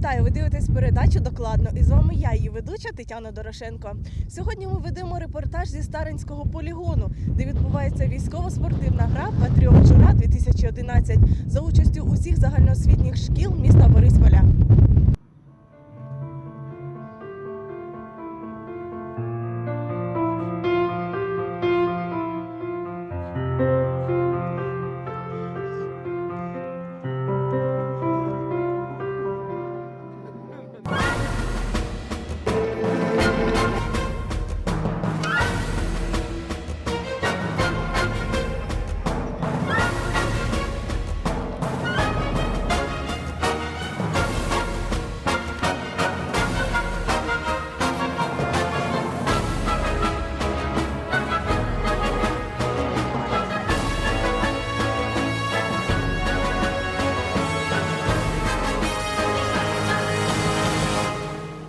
Вітаю! Ви дивитесь передачу докладно. І з вами я, її ведуча Тетяна Дорошенко. Сьогодні ми ведемо репортаж зі Старинського полігону, де відбувається військово-спортивна гра Патріот Жура 2011 за участю усіх загальноосвітніх шкіл міста Борисполя.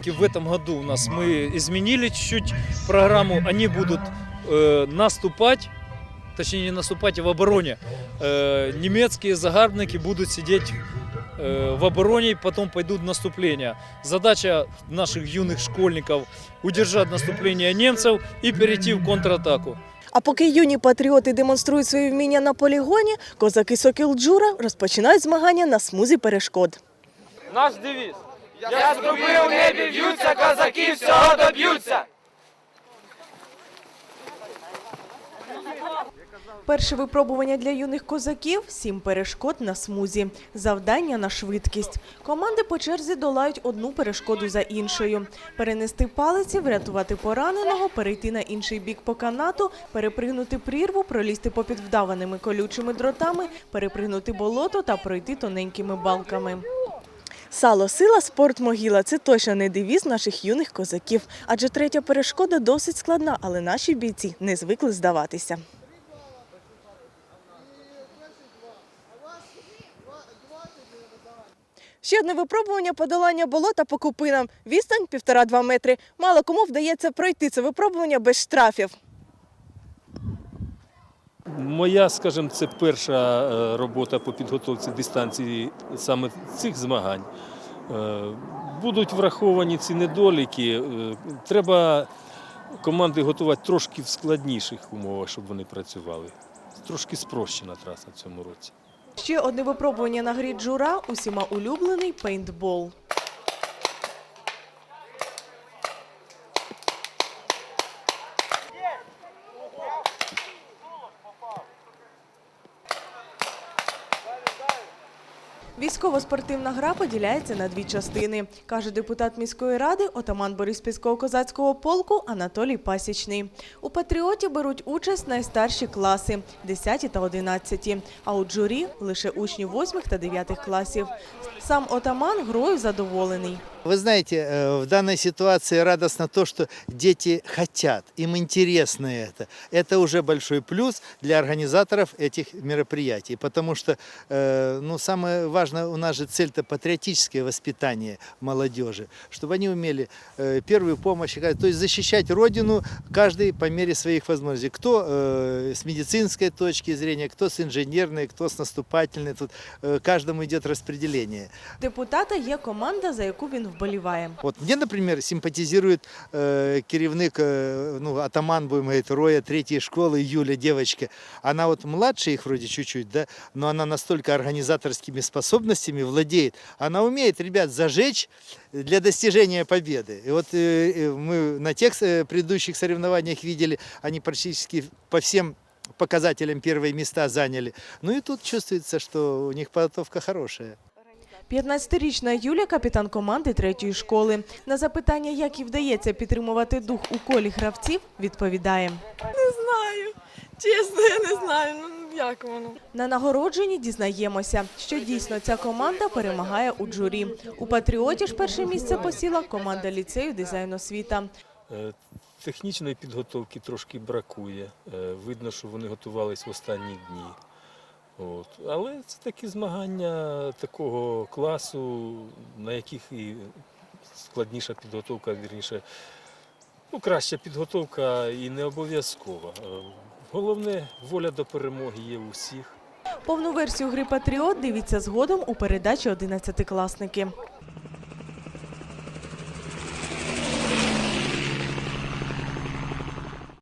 В этом году у нас мы изменили чуть-чуть программу. Они будут э, наступать, точнее не наступать, а в обороне. Э, немецкие загарбники будут сидеть э, в обороне, потом пойдут в наступление. Задача наших юных школьников удержать наступление немцев и перейти в контратаку. А поки юні патріоти демонструють свої вміння на полігоні, козаки Сокіл Джура розпочинають змагання на смузі перешкод. Наш девіз. я зробив у небі в'ються, козаки всього доб'ються. Перше випробування для юних козаків сім перешкод на смузі. Завдання на швидкість. Команди по черзі долають одну перешкоду за іншою. Перенести палиці, врятувати пораненого, перейти на інший бік по канату, перепригнути прірву, пролізти попід вдаваними колючими дротами, перепригнути болото та пройти тоненькими балками. Сало, сила, спорт, могила це точно не девіз наших юних козаків. Адже третя перешкода досить складна, але наші бійці не звикли здаватися. Ще одне випробування подолання болота по купинам. Відстань півтора-два метри. Мало кому вдається пройти це випробування без штрафів. Моя, скажімо, це перша е, робота по підготовці дистанції саме цих змагань. Е, Будуть враховані ці недоліки. Е, Треба команди готувати трошки в складніших умовах, щоб вони працювали. Трошки спрощена траса в цьому році. Ще одне випробування на грі джура усіма улюблений пейнтбол. Військово-спортивна гра поділяється на дві частини, каже депутат міської ради, отаман Бориспільського козацького полку Анатолій Пасічний. У патріоті беруть участь найстарші класи 10 та 11, а у джурі лише учні 8 та 9 класів. Сам отаман грою задоволений. Вы знаете, э, в данной ситуации радостно то, что дети хотят, им интересно это. Это уже большой плюс для организаторов этих мероприятий, потому что, э, ну, самое важное, у нас же цель-то патриотическое воспитание молодежи, чтобы они умели э, первую помощь, то есть защищать Родину каждый по мере своих возможностей. Кто с медицинской точки зрения, кто с инженерной, кто с наступательной, тут каждому идет распределение. Депутата є команда, за яку він вболіває. Вот мне, например, симпатизирует э, керівник, э, ну, атаман, будем говорить, Роя третьей школы, Юля, девочка. Она вот младше их вроде чуть-чуть, да, но она настолько организаторскими способностями владеет. Она умеет, ребят, зажечь для достижения победы. И вот э, э, мы на тех э, предыдущих соревнованиях видели, они практически по всем показателям первые места заняли. Ну и тут чувствуется, что у них подготовка хорошая. 15-річна Юля – капітан команди третьої школи. На запитання, як їй вдається підтримувати дух у колі гравців, відповідає. Не знаю. Чесно, я не знаю. Ну як воно? На нагородженні дізнаємося, що дійсно ця команда перемагає у джурі. У «Патріоті» ж перше місце посіла команда ліцею дизайн освіта. Е, Технічної підготовки трошки бракує. Е, Видно, що вони готувались в останні дні. От. Але це такі змагання такого класу, на яких і складніша підготовка, вірніше, ну, краща підготовка і не обов'язкова. Е, Головне, воля до перемоги є у всіх. Повну версію гри «Патріот» дивіться згодом у передачі «11-класники».